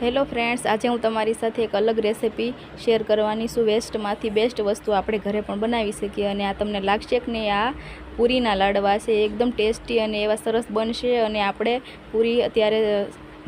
Hello friends, આજે હું તમારી સાથે એક અલગ રેસિપી શેર કરવાની છું. વેસ્ટમાંથી બેસ્ટ વસ્તુ આપણે ઘરે પણ બનાવી શકીએ અને આ તમને લાગશે કે નહીં, આ પૂરીના લાડવા છે. એકદમ ટેસ્ટી અને એવા સરસ બનશે અને આપણે પૂરી અત્યારે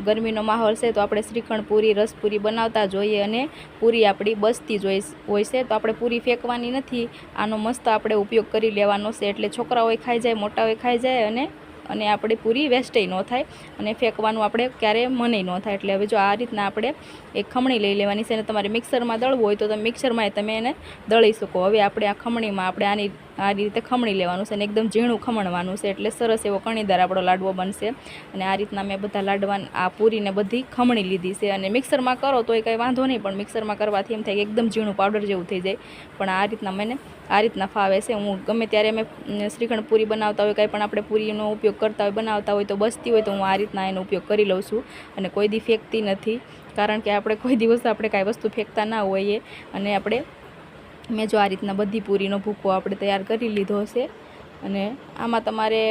ગરમીનો માહોલ છે તો આપણે શ્રીખંડ પૂરી રસપૂરી બનાવતા જોઈએ અને પૂરી આપણી બસતી જોઈ હોય છે. તો આપણે પૂરી ફેંકવાની નથી, આનો મસ્ત આપણે ઉપયોગ કરી લેવાનો છે. એટલે છોકરાઓએ ખાઈ જાય, મોટાઓએ ખાઈ જાય અને અને આપણે પૂરી વેસ્ટેય ન થાય અને ફેંકવાનું આપણે ક્યારેય મનેય ન થાય. એટલે હવે જો આ રીતના આપણે એક ખમણી લઈ લેવાની છે અને તમારે મિક્સરમાં દળવું હોય તો તમે મિક્સરમાં તમે એને દળી શકો. હવે આપણે આ ખમણીમાં આપણે આની, આ રીતે ખમણી લેવાનું છે અને એકદમ ઝીણું ખમણવાનું છે એટલે સરસ એવો કણીદાર આપણો લાડવો બનશે. અને આ રીતના મેં બધા લાડવા આ પૂરીને બધી ખમણી લીધી છે. અને મિક્સરમાં કરો તો એ કંઈ વાંધો નહીં, પણ મિક્સરમાં કરવાથી એમ થાય કે એકદમ ઝીણું પાવડર જેવું થઈ જાય. પણ આ રીતના મને, આ રીતના ફાવે છે. હું ગમે ત્યારે અમે, શ્રીખંડ પૂરી બનાવતા હોય કંઈ પણ આપણે પૂરીનો ઉપયોગ કરતા હોય, બનાવતા હોય તો બસતી હોય તો હું આ રીતના એનો ઉપયોગ કરી લઉં છું. અને કોઈ દી ફેંકતી નથી. કારણ કે આપણે કોઈ દિવસ આપણે કાંઈ વસ્તુ ફેંકતા ના હોઈએ અને આપણે, મેં જો આ રીતના બધી પૂરીનો ભૂકો આપણે તૈયાર કરી લીધો છે અને આમાં તમારે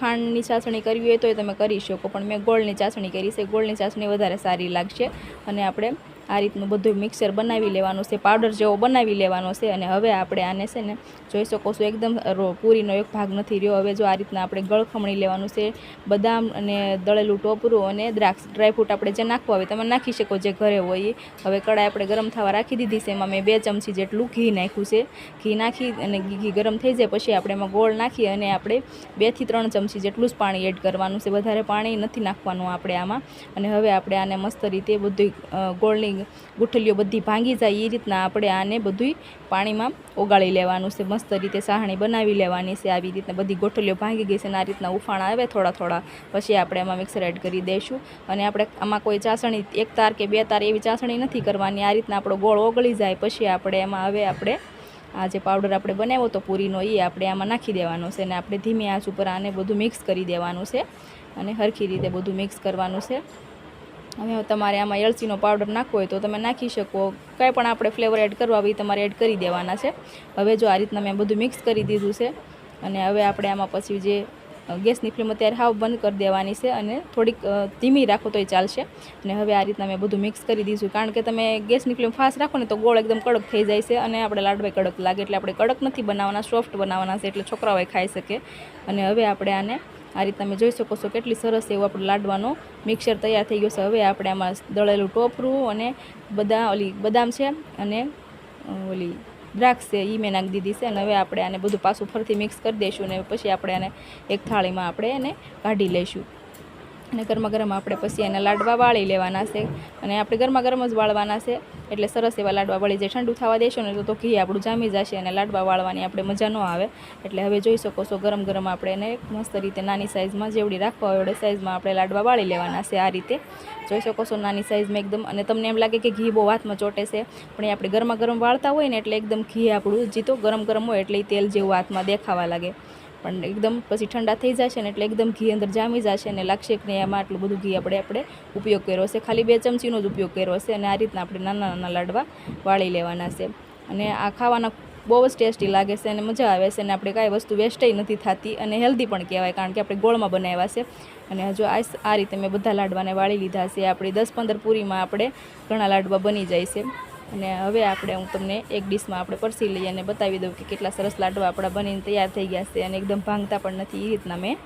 ખાંડની ચાસણી કરવી હોય તોય તમે કરી શકો, પણ મેં ગોળની ચાસણી કરી છે. ગોળની ચાસણી વધારે સારી લાગશે. અને આપણે આ રીતનું બધું મિક્સર બનાવી લેવાનું છે, પાવડર જેવો બનાવી લેવાનો છે અને હવે આપણે આને છે ને જોઈ શકો છો એકદમ પૂરીનો એક ભાગ નથી રહ્યો. હવે જો આ રીતના આપણે ગળખમણી લેવાનું છે, બદામ અને દળેલું ટોપરું અને દ્રાક્ષ ડ્રાયફ્રૂટ આપણે જે નાખવા હોય તમે નાખી શકો જે ઘરે હોય હવે કડાઈ આપણે ગરમ થવા રાખી દીધી છે, એમાં મેં બે ચમચી જેટલું ઘી નાખ્યું છે. ઘી નાખી અને ઘી ગરમ થઈ જાય પછી આપણે એમાં ગોળ નાખી અને આપણે બેથી ત્રણ ચમચી જેટલું જ પાણી એડ કરવાનું છે. વધારે પાણી નથી નાખવાનું આપણે આમાં. અને હવે આપણે આને મસ્ત રીતે બધું ગોળની ગુઠલીઓ બધી ભાંગી જાય એ રીતના આપણે આને બધું પાણીમાં ઓગાળી લેવાનું છે. મસ્ત રીતે સાહણી બનાવી લેવાની છે. આવી રીતના બધી ગોઠલીઓ ભાંગી ગઈ છે અને આ રીતના ઉફાણ આવે થોડા થોડા. પછી આપણે એમાં મિક્સર એડ કરી દઈશું. અને આપણે આમાં કોઈ ચાસણી એક તાર કે બે તાર એવી ચાસણી નથી કરવાની. આ રીતના આપણો ગોળ ઓગળી જાય. પછી આપણે એમાં હવે આપણે આ જે પાવડર આપણે બનાવ્યો તો પૂરીનો એ આપણે આમાં નાખી દેવાનો છે અને આપણે ધીમી આંચ ઉપર આને બધું મિક્સ કરી દેવાનું છે. અને હરખી રીતે બધું મિક્સ કરવાનું છે. હવે તમારે આમાં એલચીનો પાવડર નાખવો હોય તો તમે નાખી શકો. કંઈ પણ આપણે ફ્લેવર એડ કરવા હોય તમારે એડ કરી દેવાના છે. હવે જો આ રીતના મેં બધું મિક્સ કરી દીધું છે અને હવે આપણે આમાં પછી જે ગેસની ફ્લેમ અત્યારે હાવ બંધ કરી દેવાની છે અને થોડીક ધીમી રાખો તોય ચાલશે. અને હવે આ રીતના મેં બધું મિક્સ કરી દીધું કારણ કે તમે ગેસની ફ્લેમ ફાસ્ટ રાખો ને તો ગોળ એકદમ કડક થઈ જાય છે અને આપણે લાડવાય કડક લાગે એટલે આપણે કડક નથી બનાવવાના, સોફ્ટ બનાવવાના છે એટલે છોકરાઓએ ખાઈ શકે. અને હવે આપણે આને આ રીતે તમે જોઈ શકો છો કેટલી સરસ એવું આપણું લાડવાનો મિક્સર તૈયાર થઈ ગયો છે. હવે આપણે આમાં દળેલું ટોપરું અને બધા ઓલી બદામ છે અને ઓલી દ્રાક્ષ છે એ મેં નાખી દીધી છે અને હવે આપણે આને બધું પાછું ફરીથી મિક્સ કરી દઈશું અને પછી આપણે આને એક થાળીમાં આપણે એને કાઢી લઈશું. અને ગરમા ગરમ આપણે પછી એને લાડવા વાળી લેવાના છે. અને આપણે ગરમા ગરમ જ વાળવાના છે. એટલે સરસ એવા લાડવા વળી જાય ઠંડુ થવા દેશો ને તો ઘી આપણું જામી જશે અને લાડવા વાળવાની આપણે મજા ન આવે. એટલે હવે જોઈ શકો છો ગરમ ગરમ આપણે એને મસ્ત રીતે નાની સાઇઝમાં જેવડી રાખવા હોય એવડે સાઇઝમાં આપણે લાડવા વાળી લેવાના છે આ રીતે. જોઈ શકો છો નાની સાઇઝમાં એકદમ અને તમને એમ લાગે કે ઘી બહુ હાથમાં ચોટે છે, પણ એ આપણે ગરમા ગરમ વાળતા હોય ને એટલે એકદમ ઘી આપણું જીતો ગરમ ગરમ હોય એટલે તેલ જેવું હાથમાં દેખાવા લાગે. પણ એકદમ પછી ઠંડા થઈ જશે ને એટલે એકદમ ઘી અંદર જામી જશે અને લાગશે કે નહીં એમાં આટલું બધું ઘી આપણે આપણે ઉપયોગ કર્યો છે ખાલી બે ચમચીનો જ ઉપયોગ કર્યો છે અને આ રીતના આપણે નાના નાના લાડવા વાળી લેવાના છે. અને આ ખાવાના બહુ જ ટેસ્ટી લાગે છે અને મજા આવે છે અને આપણે કાંઈ વસ્તુ વેસ્ટેય નથી થતી અને હેલ્ધી પણ કહેવાય કારણ કે આપણે ગોળમાં બનાવ્યા છે. અને હજુ આ આ રીતે મેં બધા લાડવાને વાળી લીધા છે. આપણી દસ પંદર પૂરીમાં આપણે ઘણા લાડવા બની જાય છે. અને હવે આપણે હું તમને એક ડીશમાં આપણે પરસી લઈએ અને બતાવી દઉં કે કેટલા સરસ લાડવા આપણા બનીને તૈયાર થઈ ગયા છે અને એકદમ ભાંગતા પણ નથી એ રીતના મેં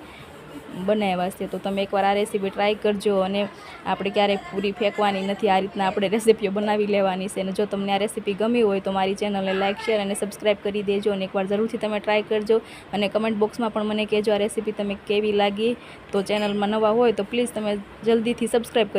બનાવ્યા છે. તો તમે એકવાર આ રેસીપી ટ્રાય કરજો અને આપણે ક્યારેય પૂરી ફેંકવાની નથી. આ રીતના આપણે રેસીપીઓ બનાવી લેવાની છે અને જો તમને આ રેસીપી ગમી હોય તો મારી ચેનલને લાઇક શેર અને સબસ્ક્રાઈબ કરી દેજો અને એકવાર જરૂરથી તમે ટ્રાય કરજો અને કમેન્ટ બોક્સમાં પણ મને કહેજો આ રેસીપી તમે કેવી લાગી. તો ચેનલમાં નવા હોય તો પ્લીઝ તમે જલ્દીથી સબસ્ક્રાઈબ કરી